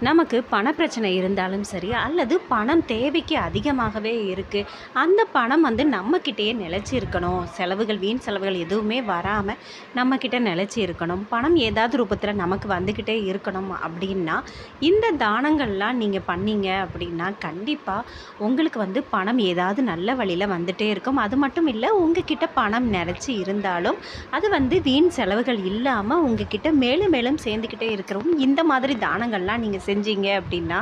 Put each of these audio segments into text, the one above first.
நமக்கு பணப்பிரச்சனை இருந்தாலும் சரி அல்லது பணம் தேவைக்கு அதிகமாகவே இருக்குது அந்த பணம் வந்து நம்மக்கிட்டேயே நிலைச்சி இருக்கணும் செலவுகள் வீண் செலவுகள் எதுவுமே வராமல் நம்மக்கிட்ட நிலைச்சி இருக்கணும் பணம் ஏதாவது ரூபத்தில் நமக்கு வந்துக்கிட்டே இருக்கணும் அப்படின்னா இந்த தானங்கள்லாம் நீங்கள் பண்ணீங்க அப்படின்னா கண்டிப்பாக உங்களுக்கு வந்து பணம் ஏதாவது நல்ல வழியில் வந்துகிட்டே இருக்கும். அது மட்டும் இல்லை உங்ககிட்ட பணம் நிறச்சி இருந்தாலும் அது வந்து வீண் செலவுகள் இல்லாமல் உங்ககிட்ட மேலும் மேலும் சேர்ந்துக்கிட்டே இருக்கிறவும் இந்த மாதிரி தானங்கள்லாம் நீங்கள் செஞ்சீங்க அப்படின்னா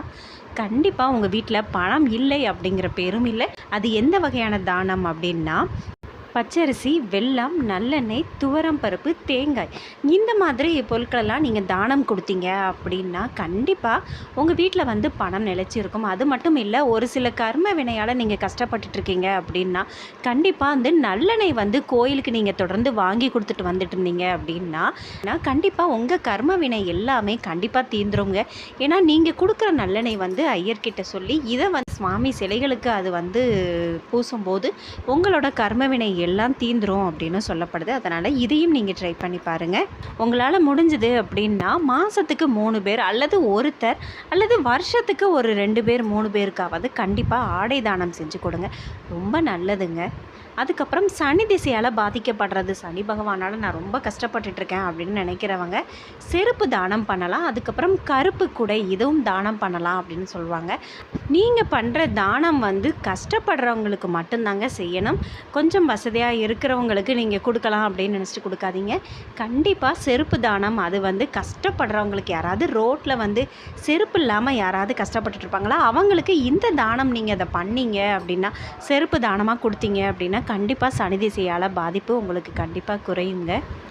கண்டிப்பாக உங்கள் வீட்டில் பணம் இல்லை அப்படிங்கிற பேரும் இல்லை. அது எந்த வகையான தானம் அப்படின்னா பச்சரிசி வெல்லம் நல்லெண்ணெய் துவரம் பருப்பு தேங்காய். இந்த மாதிரி பொருட்களெல்லாம் நீங்கள் தானம் கொடுத்தீங்க அப்படின்னா கண்டிப்பாக உங்கள் வீட்டில் வந்து பணம் நிலச்சிருக்கும். அது மட்டும் இல்லை ஒரு சில கர்ம வினையால் நீங்கள் கஷ்டப்பட்டுட்ருக்கீங்க அப்படின்னா கண்டிப்பாக வந்து நல்லெண்ணெய் வந்து கோயிலுக்கு நீங்கள் தொடர்ந்து வாங்கி கொடுத்துட்டு வந்துட்டு இருந்தீங்க அப்படின்னா நான் கண்டிப்பாக உங்கள் கர்ம வினை எல்லாமே கண்டிப்பாக தீந்துருங்க ஏன்னா நீங்கள் கொடுக்குற நல்லெண்ணெய் வந்து ஐயர்கிட்ட சொல்லி இதை வந்து சுவாமி சிலைகளுக்கு அது வந்து பூசும்போது உங்களோட கர்ம வினை எல்லாம் தீந்துரும் அப்படின்னு சொல்லப்படுது. அதனால் இதையும் நீங்கள் ட்ரை பண்ணி பாருங்கள் உங்களால் முடிஞ்சது அப்படின்னா மாதத்துக்கு மூணு பேர் அல்லது ஒருத்தர் அல்லது வருஷத்துக்கு ஒரு ரெண்டு பேர் மூணு பேருக்காவது கண்டிப்பாக ஆடை தானம் செஞ்சு கொடுங்க. ரொம்ப நல்லதுங்க. அதுக்கப்புறம் சனி திசையால் பாதிக்கப்படுறது. சனி பகவானால் நான் ரொம்ப கஷ்டப்பட்டுட்ருக்கேன் அப்படின்னு நினைக்கிறவங்க செருப்பு தானம் பண்ணலாம். அதுக்கப்புறம் கருப்பு குடை இதுவும் தானம் பண்ணலாம் அப்படின்னு சொல்லுவாங்க. நீங்கள் பண்ணுற தானம் வந்து கஷ்டப்படுறவங்களுக்கு மட்டும்தாங்க செய்யணும். கொஞ்சம் வசதி வசதியாக இருக்கிறவங்களுக்கு நீங்கள் கொடுக்கலாம் அப்படின்னு நினச்சிட்டு கொடுக்காதீங்க. கண்டிப்பாக செருப்பு தானம் அது வந்து கஷ்டப்படுறவங்களுக்கு யாராவது ரோட்டில் வந்து செருப்பு இல்லாமல் யாராவது கஷ்டப்பட்டுட்டு இருப்பாங்களா? அவங்களுக்கு இந்த தானம் நீங்கள் அதை பண்ணீங்க அப்படின்னா செருப்பு தானமாக கொடுத்தீங்க அப்படின்னா கண்டிப்பாக சனி திசையால் பாதிப்பு உங்களுக்கு கண்டிப்பாக குறையுங்க.